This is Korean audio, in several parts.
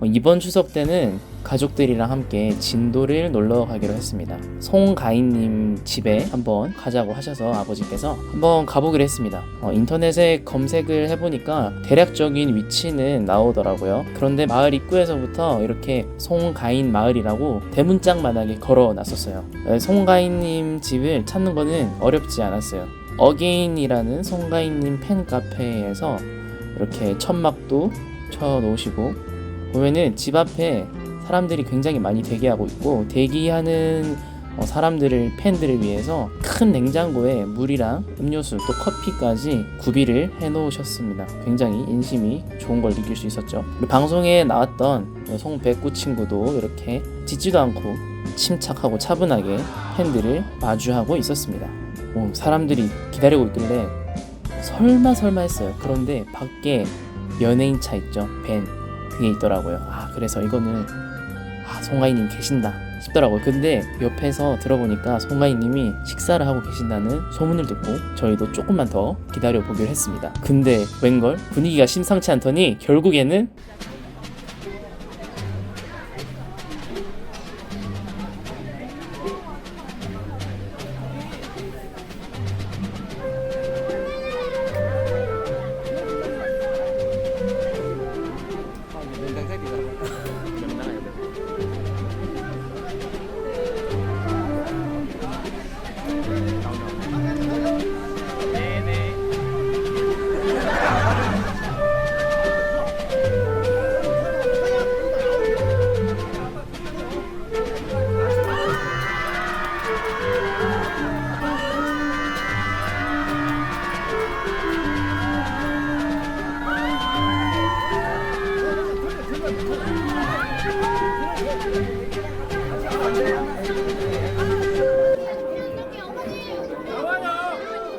어, 이번 추석 때는 가족들이랑 함께 진도를 놀러 가기로 했습니다. 송가인님 집에 한번 가자고 하셔서 아버지께서 한번 가보기로 했습니다. 어, 인터넷에 검색을 해보니까 대략적인 위치는 나오더라고요. 그런데 마을 입구에서부터 이렇게 송가인 마을이라고 대문짝만하게 걸어 놨었어요. 네, 송가인님 집을 찾는 거는 어렵지 않았어요. 어게인이라는 송가인님 팬 카페에서 이렇게 천막도 쳐 놓으시고 보면은 집 앞에 사람들이 굉장히 많이 대기하고 있고 대기하는 어, 사람들을 팬들을 위해서 큰 냉장고에 물이랑 음료수 또 커피까지 구비를 해 놓으셨습니다. 굉장히 인심이 좋은 걸 느낄 수 있었죠. 방송에 나왔던 송백구 친구도 이렇게 짖지도 않고 침착하고 차분하게 팬들을 마주하고 있었습니다. 오, 사람들이 기다리고 있길래 설마 설마 했어요. 그런데 밖에 연예인 차 있죠. 밴 그게 있더라고요. 아 그래서 이거는 아 송가인님 계신다 싶더라고요. 근데 옆에서 들어보니까 송가인님이 식사를 하고 계신다는 소문을 듣고 저희도 조금만 더 기다려 보기로 했습니다. 근데 웬걸 분위기가 심상치 않더니 결국에는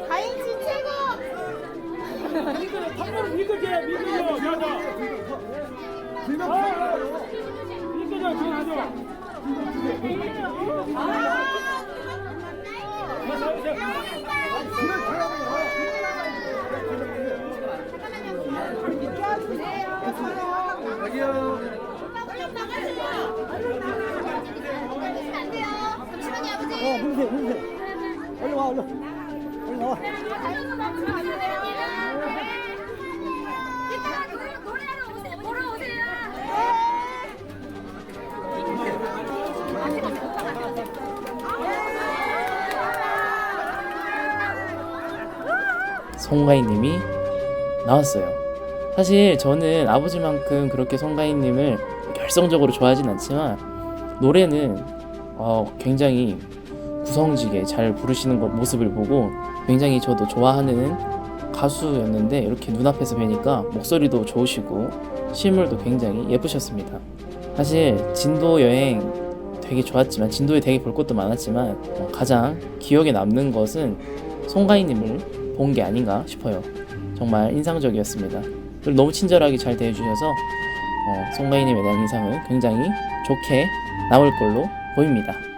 가인씨 최고! 잠시만요, 아버지. 어, 문세, 문세. 얼른 와, 얼른. 얼른 오세요. 송가인님이 나왔어요. 사실 저는 아버지만큼 그렇게 송가인님을 결성적으로 좋아하진 않지만 노래는 어, 굉장히 구성지게 잘 부르시는 것 모습을 보고 굉장히 저도 좋아하는 가수였는데 이렇게 눈앞에서 뵈니까 목소리도 좋으시고 실물도 굉장히 예쁘셨습니다. 사실 진도 여행 되게 좋았지만 진도에 되게 볼 것도 많았지만 어, 가장 기억에 남는 것은 송가인님을 본 게 아닌가 싶어요. 정말 인상적이었습니다. 그리고 너무 친절하게 잘 대해주셔서 어, 송가인님에 대한 인상은 굉장히 좋게 남을 걸로 보입니다.